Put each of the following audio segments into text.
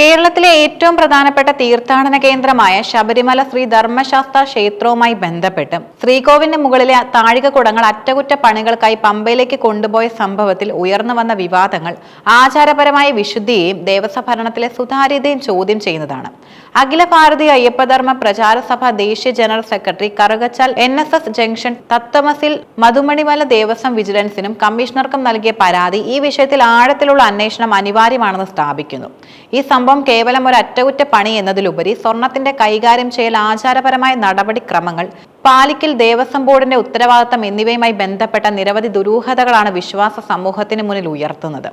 കേരളത്തിലെ ഏറ്റവും പ്രധാനപ്പെട്ട തീർത്ഥാടന കേന്ദ്രമായ ശബരിമല ശ്രീ ധർമ്മശാസ്ത്ര ക്ഷേത്രവുമായി ബന്ധപ്പെട്ട് ശ്രീകോവിലിന് മുകളിലെ താഴികക്കുടങ്ങൾ അറ്റകുറ്റപ്പണികൾക്കായി പമ്പയിലേക്ക് കൊണ്ടുപോയ സംഭവത്തിൽ ഉയർന്നു വന്ന വിവാദങ്ങൾ ആചാരപരമായ വിശുദ്ധിയെയും ദേവസ്വ ഭരണത്തിലെ സുതാര്യതയും ചോദ്യം ചെയ്യുന്നതാണ്. അഖില ഭാരതീയ അയ്യപ്പധർമ്മ പ്രചാര സഭ ദേശീയ general secretary Karukachal N S S junction തത്തമസിൽ മധുമണിമല ദേവസ്വം വിജിലൻസിനും കമ്മീഷണർക്കും നൽകിയ പരാതി ഈ വിഷയത്തിൽ ആഴത്തിലുള്ള അന്വേഷണം അനിവാര്യമാണെന്ന് സ്ഥാപിക്കുന്നു. ഈ സംഭവം കേവലം ഒരു അറ്റകുറ്റപ്പണി എന്നതിലുപരി സ്വർണത്തിന്റെ കൈകാര്യം ചെയ്യൽ ആചാരപരമായ നടപടിക്രമങ്ങൾ പാലിക്കൽ ദേവസ്വം ബോർഡിന്റെ ഉത്തരവാദിത്തം എന്നിവയുമായി ബന്ധപ്പെട്ട നിരവധി ദുരൂഹതകളാണ് വിശ്വാസ സമൂഹത്തിന് മുന്നിൽ ഉയർത്തുന്നത്.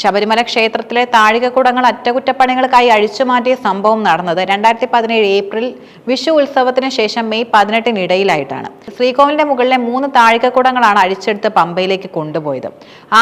ശബരിമല ക്ഷേത്രത്തിലെ താഴികക്കുടങ്ങൾ അറ്റകുറ്റപ്പണികൾക്കായി അഴിച്ചുമാറ്റിയ സംഭവം നടന്നത് രണ്ടായിരത്തി പതിനേഴ് ഏപ്രിൽ വിഷു ഉത്സവത്തിന് ശേഷം മെയ് പതിനെട്ടിനിടയിലായിട്ടാണ്. ശ്രീകോവിലിന്റെ മുകളിലെ മൂന്ന് താഴികക്കുടങ്ങളാണ് അഴിച്ചെടുത്ത് പമ്പയിലേക്ക് കൊണ്ടുപോയത്.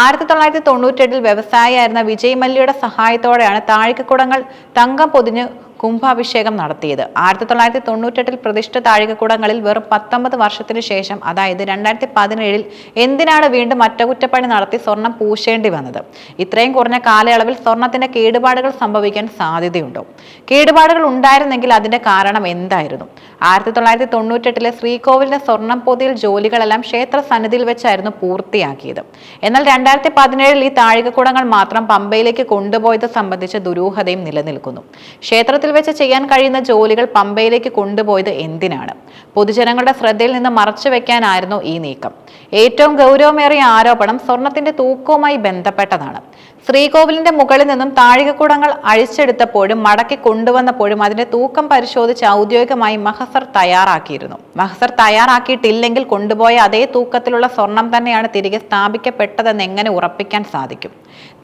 ആയിരത്തി തൊള്ളായിരത്തി തൊണ്ണൂറ്റെട്ടിൽ വ്യവസായിയായിരുന്ന വിജയ് മല്യയുടെ സഹായത്തോടെയാണ് താഴികക്കുടങ്ങൾ തങ്കം പൊതിഞ്ഞ് കുംഭാഭിഷേകം നടത്തിയത്. ആയിരത്തി തൊള്ളായിരത്തി തൊണ്ണൂറ്റെട്ടിൽ പ്രതിഷ്ഠ താഴികക്കുടങ്ങളിൽ വെറും പത്തൊമ്പത് വർഷത്തിനു ശേഷം അതായത് രണ്ടായിരത്തി പതിനേഴിൽ എന്തിനാണ് വീണ്ടും അറ്റകുറ്റപ്പണി നടത്തി സ്വർണം പൂശേണ്ടി വന്നത്? ഇത്രയും കുറഞ്ഞ കാലയളവിൽ സ്വർണത്തിന്റെ കേടുപാടുകൾ സംഭവിക്കാൻ സാധ്യതയുണ്ടോ? കേടുപാടുകൾ ഉണ്ടായിരുന്നെങ്കിൽ അതിന്റെ കാരണം എന്തായിരുന്നു? ആയിരത്തി തൊള്ളായിരത്തി തൊണ്ണൂറ്റെട്ടിലെ ശ്രീകോവിലിന്റെ സ്വർണം പൊതിയിൽ ജോലികളെല്ലാം ക്ഷേത്ര സന്നിധിയിൽ വെച്ചായിരുന്നു പൂർത്തിയാക്കിയത്. എന്നാൽ രണ്ടായിരത്തി പതിനേഴിൽ ഈ താഴികക്കുടങ്ങൾ മാത്രം പമ്പയിലേക്ക് കൊണ്ടുപോയത് സംബന്ധിച്ച ദുരൂഹതയും നിലനിൽക്കുന്നു. ക്ഷേത്രത്തിൽ വെച്ച് ചെയ്യാൻ കഴിയുന്ന ജോലികൾ പമ്പയിലേക്ക് കൊണ്ടുപോയത് എന്തിനാണ്? പൊതുജനങ്ങളുടെ ശ്രദ്ധയിൽ നിന്ന് മറച്ചു വെക്കാനായിരുന്നു ഈ നീക്കം. ഏറ്റവും ഗൗരവമേറിയ ആരോപണം സ്വർണത്തിന്റെ തൂക്കവുമായി ബന്ധപ്പെട്ടതാണ്. ശ്രീകോവിലിന്റെ മുകളിൽ നിന്നും താഴികക്കുടങ്ങൾ അഴിച്ചെടുത്തപ്പോഴും മടക്കി കൊണ്ടുവന്നപ്പോഴും അതിന്റെ തൂക്കം പരിശോധിച്ച് ഔദ്യോഗികമായി മഹസർ തയ്യാറാക്കിയിരുന്നു. മഹസർ തയ്യാറാക്കിയിട്ടില്ലെങ്കിൽ കൊണ്ടുപോയ അതേ തൂക്കത്തിലുള്ള സ്വർണം തന്നെയാണ് തിരികെ സ്ഥാപിക്കപ്പെട്ടതെന്ന് എങ്ങനെ ഉറപ്പിക്കാൻ സാധിക്കും?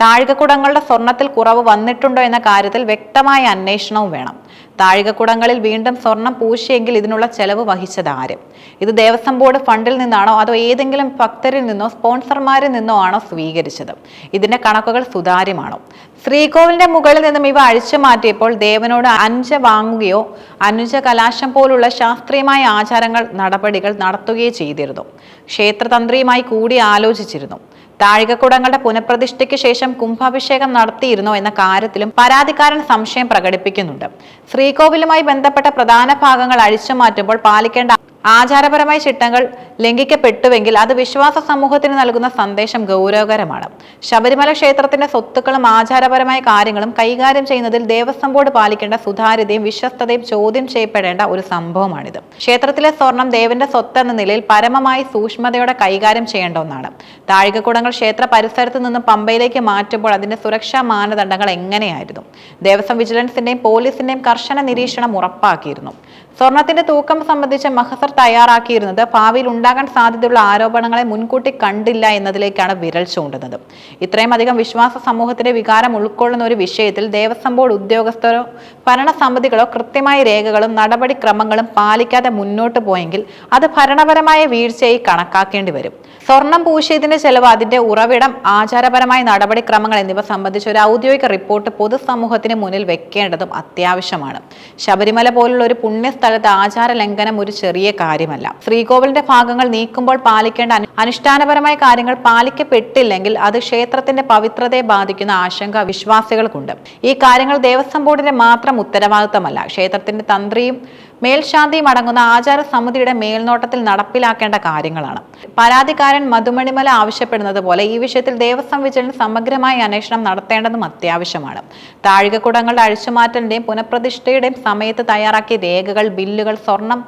താഴികക്കുടങ്ങളുടെ സ്വർണത്തിൽ കുറവ് വന്നിട്ടുണ്ടോ എന്ന കാര്യത്തിൽ വ്യക്തമായ അന്വേഷണവും വേണം. താഴികക്കുടങ്ങളിൽ വീണ്ടും സ്വർണം പൂശിയെങ്കിൽ ഇതിനുള്ള ചെലവ് വഹിച്ചത് ആര്? ഇത് ദേവസ്വം ബോർഡ് ഫണ്ടിൽ നിന്നാണോ അതോ ഏതെങ്കിലും ഭക്തരിൽ നിന്നോ സ്പോൺസർമാരിൽ നിന്നോ ആണോ സ്വീകരിച്ചത്? ഇതിന്റെ കണക്കുകൾ സുതാര്യമാണോ? ശ്രീകോവിലിന്റെ മുകളിൽ നിന്നും ഇവ അഴിച്ചു മാറ്റിയപ്പോൾ ദേവനോട് അനുജ വാങ്ങുകയോ അനുജ കലാശം പോലുള്ള ശാസ്ത്രീയമായ ആചാരങ്ങൾ നടപടികൾ നടത്തുകയോ ചെയ്തിരുന്നു. ക്ഷേത്രതന്ത്രിയുമായി കൂടി ആലോചിച്ചിരുന്നു. താഴികക്കുടങ്ങളുടെ പുനഃപ്രതിഷ്ഠയ്ക്ക് ശേഷം കുംഭാഭിഷേകം നടത്തിയിരുന്നോ എന്ന കാര്യത്തിലും പരാതിക്കാരൻ സംശയം പ്രകടിപ്പിക്കുന്നുണ്ട്. ശ്രീകോവിലുമായി ബന്ധപ്പെട്ട പ്രധാന ഭാഗങ്ങൾ അഴിച്ചുമാറ്റുമ്പോൾ പാലിക്കേണ്ട ആചാരപരമായ ചിട്ടങ്ങൾ ലംഘിക്കപ്പെട്ടുവെങ്കിൽ അത് വിശ്വാസ സമൂഹത്തിന് നൽകുന്ന സന്ദേശം ഗൗരവകരമാണ്. ശബരിമല ക്ഷേത്രത്തിന്റെ സ്വത്തുക്കളും ആചാരപരമായ കാര്യങ്ങളും കൈകാര്യം ചെയ്യുന്നതിൽ ദേവസ്വം ബോർഡ് പാലിക്കേണ്ട സുതാര്യതയും വിശ്വസ്തതയും ചോദ്യം ചെയ്യപ്പെടേണ്ട ഒരു സംഭവമാണിത്. ക്ഷേത്രത്തിലെ സ്വർണം ദേവന്റെ സ്വത്ത് എന്ന നിലയിൽ പരമമായി സൂക്ഷ്മതയോടെ കൈകാര്യം ചെയ്യേണ്ട ഒന്നാണ്. താഴികക്കുടങ്ങൾ ക്ഷേത്ര പരിസരത്ത് നിന്ന് പമ്പയിലേക്ക് മാറ്റുമ്പോൾ അതിന്റെ സുരക്ഷാ മാനദണ്ഡങ്ങൾ എങ്ങനെയായിരുന്നു? ദേവസ്വം വിജിലൻസിന്റെയും പോലീസിന്റെയും കർശന നിരീക്ഷണം ഉറപ്പാക്കിയിരുന്നു. സ്വർണത്തിന്റെ തൂക്കം സംബന്ധിച്ച് മഹസർ തയ്യാറാക്കിയിരുന്നത് ഭാവിയിൽ ഉണ്ടാകാൻ സാധ്യതയുള്ള ആരോപണങ്ങളെ മുൻകൂട്ടി കണ്ടില്ല എന്നതിലേക്കാണ് വിരൽ ചൂണ്ടുന്നത്. ഇത്രയും അധികം വിശ്വാസ സമൂഹത്തിന്റെ വികാരം ഉൾക്കൊള്ളുന്ന ഒരു വിഷയത്തിൽ ദേവസ്വം ബോർഡ് ഉദ്യോഗസ്ഥരോ ഭരണസമിതികളോ കൃത്യമായ രേഖകളും നടപടിക്രമങ്ങളും പാലിക്കാതെ മുന്നോട്ട് പോയെങ്കിൽ അത് ഭരണപരമായ വീഴ്ചയായി കണക്കാക്കേണ്ടി വരും. സ്വർണം പൂശിയതിന്റെ ചെലവ് അതിന്റെ ഉറവിടം ആചാരപരമായ നടപടിക്രമങ്ങൾ എന്നിവ സംബന്ധിച്ച് ഒരു ഔദ്യോഗിക റിപ്പോർട്ട് പൊതുസമൂഹത്തിന് മുന്നിൽ വെക്കേണ്ടതും അത്യാവശ്യമാണ്. ശബരിമല പോലുള്ള ഒരു പുണ്യസ്ഥലത്ത് ആചാര ലംഘനം ഒരു ചെറിയ കാര്യമല്ല. ശ്രീകോവിലിന്റെ ഭാഗങ്ങൾ നീക്കുമ്പോൾ പാലിക്കേണ്ട അനുഷ്ഠാനപരമായ കാര്യങ്ങൾ പാലിക്കപ്പെട്ടില്ലെങ്കിൽ അത് ക്ഷേത്രത്തിന്റെ പവിത്രതയെ ബാധിക്കുന്ന ആശങ്ക വിശ്വാസികൾക്കുണ്ട്. ഈ കാര്യങ്ങൾ ദേവസ്വം ബോർഡിന്റെ മാത്രം ഉത്തരവാദിത്തമല്ല. ക്ഷേത്രത്തിന്റെ തന്ത്രിയും മേൽശാന്തിയും അടങ്ങുന്ന ആചാര സമിതിയുടെ മേൽനോട്ടത്തിൽ നടപ്പിലാക്കേണ്ട കാര്യങ്ങളാണ്. പരാതിക്കാരൻ മധുമണിമല ആവശ്യപ്പെടുന്നത് പോലെ ഈ വിഷയത്തിൽ ദേവസ്വം വിജിലൻസ് സമഗ്രമായ അന്വേഷണം നടത്തേണ്ടതും അത്യാവശ്യമാണ്. താഴികക്കുടങ്ങളുടെ അഴിച്ചുമാറ്റലിന്റെയും പുനഃപ്രതിഷ്ഠയുടെയും സമയത്ത് തയ്യാറാക്കിയ രേഖകൾ ബില്ലുകൾ സ്വർണം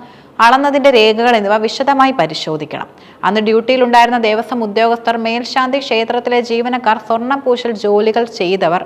അളന്നതിന്റെ രേഖകൾ എന്നിവ വിശദമായി പരിശോധിക്കണം. അന്ന് ഡ്യൂട്ടിയിലുണ്ടായിരുന്ന ദേവസ്വം ഉദ്യോഗസ്ഥർ മേൽശാന്തി ക്ഷേത്രത്തിലെ ജീവനക്കാർ സ്വർണം പൂശൽ ജോലികൾ ചെയ്തവർ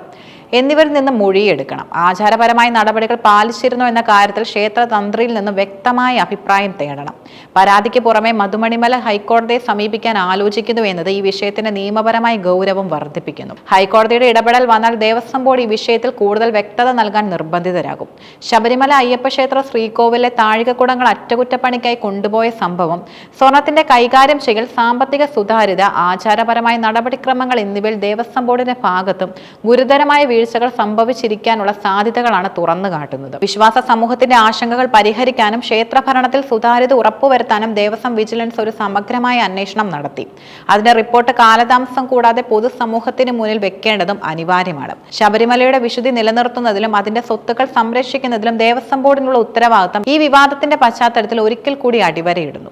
എന്നിവരിൽ നിന്ന് മൊഴിയെടുക്കണം. ആചാരപരമായ നടപടികൾ പാലിച്ചിരുന്നു എന്ന കാര്യത്തിൽ ക്ഷേത്ര തന്ത്രിയിൽ നിന്ന് വ്യക്തമായ അഭിപ്രായം തേടണം. പരാതിക്ക് പുറമെ മധുമണിമല ഹൈക്കോടതിയെ സമീപിക്കാൻ ആലോചിക്കുന്നു എന്നത് ഈ വിഷയത്തിന്റെ നിയമപരമായ ഗൗരവം വർദ്ധിപ്പിക്കുന്നു. ഹൈക്കോടതിയുടെ ഇടപെടൽ വന്നാൽ ദേവസ്വം ബോർഡ് ഈ വിഷയത്തിൽ കൂടുതൽ വ്യക്തത നൽകാൻ നിർബന്ധിതരാകും. ശബരിമല അയ്യപ്പ ക്ഷേത്ര ശ്രീകോവിലെ താഴികക്കുടങ്ങൾ അറ്റകുറ്റപ്പണിക്കായി കൊണ്ടുപോയ സംഭവം സ്വർണത്തിന്റെ കൈകാര്യം ചെയ്യൽ സാമ്പത്തിക സുതാര്യത ആചാരപരമായ നടപടിക്രമങ്ങൾ എന്നിവയിൽ ദേവസ്വം ബോർഡിന്റെ ഭാഗത്തും ഗുരുതരമായ വീഴ്ചകൾ സംഭവിച്ചിരിക്കാനുള്ള സാധ്യതകളാണ് തുറന്നു കാട്ടുന്നത്. വിശ്വാസ സമൂഹത്തിന്റെ ആശങ്കകൾ പരിഹരിക്കാനും ക്ഷേത്രഭരണത്തിൽ സുതാര്യത ഉറപ്പുവരുത്താനും ദേവസ്വം വിജിലൻസ് ഒരു സമഗ്രമായ അന്വേഷണം നടത്തി. അതിന്റെ റിപ്പോർട്ട് കാലതാമസം കൂടാതെ പൊതുസമൂഹത്തിന് മുന്നിൽ വെക്കേണ്ടതും അനിവാര്യമാണ്. ശബരിമലയുടെ വിശുദ്ധി നിലനിർത്തുന്നതിലും അതിന്റെ സ്വത്തുക്കൾ സംരക്ഷിക്കുന്നതിലും ദേവസ്വം ബോർഡിനുള്ള ഉത്തരവാദിത്തം ഈ വിവാദത്തിന്റെ പശ്ചാത്തലത്തിൽ ഒരിക്കൽ കൂടി അടിവരയിടുന്നു.